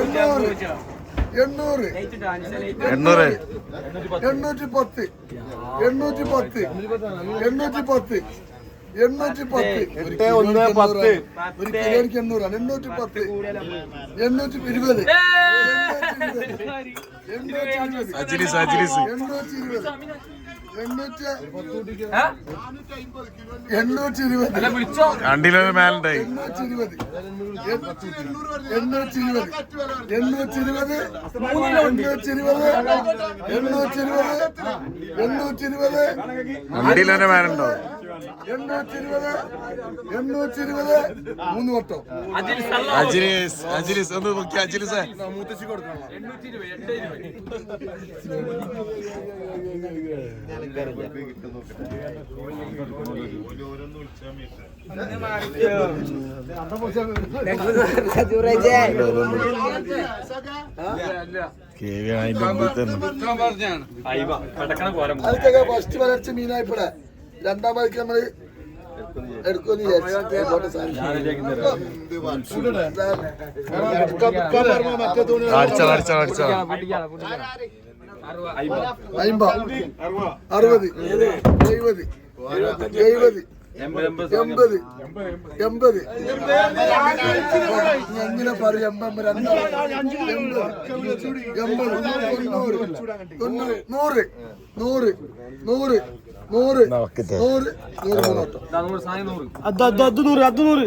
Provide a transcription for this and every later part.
എണ്ണൂറ്. എണ്ണൂറ്. എണ്ണൂറ് എണ്ണൂറ്റി പത്ത്. എണ്ണൂറ്റി പത്ത്. എണ്ണൂറ്റി പത്ത്. എണ്ണൂറ്റി പത്ത്. ഒരു കിലോയ്ക്ക് എണ്ണൂറാണ്. എണ്ണൂറ്റി പത്ത്. എണ്ണൂറ്റി ഇരുപത്. എണ്ണൂറ്റി ഇരുപത്. എണ്ണൂറ്റി ഇരുപത്. രണ്ടിലോ മേലുണ്ടായി എണ്ണൂറ്റി ഇരുപത് എണ്ണൂറ്റി എണ്ണൂറ്റി ഇരുപത് എണ്ണൂറ്റി ഇരുപത് മൂന്ന് വട്ടം. അജിലിസ് അജിലിസ് ഒന്ന് നോക്കി അജിലിസ്. കെ വി അതിന്റെ മുമ്പിൽ തന്നെ. അതൊക്കെ ഫസ്റ്റ് വരച്ച മീനായിപ്പോടെ രണ്ടാം ഭാഗത്ത് നമ്മൾ അറുപത്. എഴുപത്. എഴുപത്. എൺപത് എൺപത് എങ്ങനെ പറയും? എൺപത് എൺപത്. തൊണ്ണൂറ് തൊണ്ണൂറ്. നൂറ്. നൂറ് നൂറ് നൂറ് നൂറ് നൂറ് അത് നൂറ് അത് നൂറ്.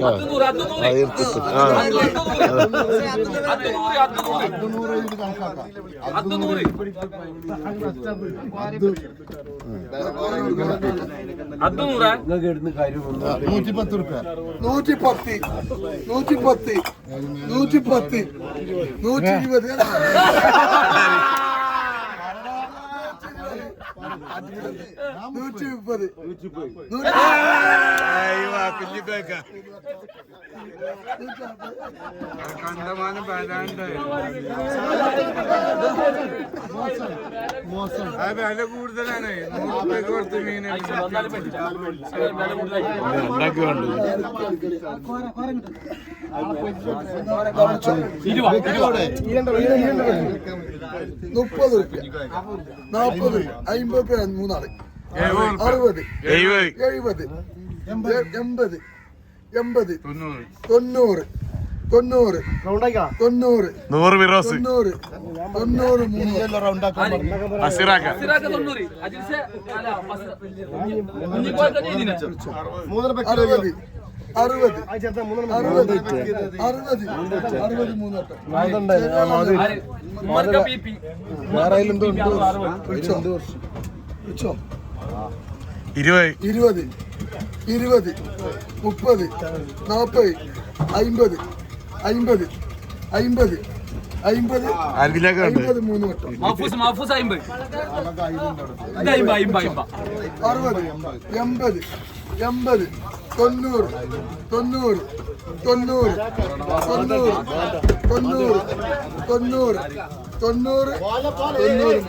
നൂറ്റിപ്പത്ത് റുപ്യ നൂറ്റിപ്പത്ത്. നൂറ്റിപ്പത്ത്. നൂറ്റിപ്പത്ത്. നൂറ്റി ഇരുപത് നൂറ്റി മുപ്പത് നൂറ്റി കണ്ടമാനം വരാണ്ട്. അത് വില കൂടുതലാണ്. നൂറ് രൂപയ്ക്ക് കൊടുത്ത് മീൻ മുപ്പത് നാപ്പത് അമ്പത് മൂന്നാൾ അറുപത് എഴുപത്. എൺപത്. എൺപത്. തൊണ്ണൂറ്. തൊണ്ണൂറ്. തൊണ്ണൂറ്. നൂറ് വിറോസ് തൊണ്ണൂറ്. തൊണ്ണൂറ് അറുപത്. അറുപത്. അറുപത്. അറുപത്. അറുപത് മൂന്നോട്ടം ഇരുപത്. ഇരുപത്. ഇരുപത് മുപ്പത് നാൽപ്പത് അയിമ്പത് അയിമ്പത് അയിമ്പത് അയിമ്പത് അൻപിലേക്ക് ഉണ്ട്. അയിമ്പത് മൂന്ന് വട്ടം. അറുപത് എൺപത് എൺപത് തൊണ്ണൂറ് തൊണ്ണൂറ് തൊണ്ണൂറ് തൊണ്ണൂറ് തൊണ്ണൂറ് തൊണ്ണൂറ് തൊണ്ണൂറ് തൊണ്ണൂറ്.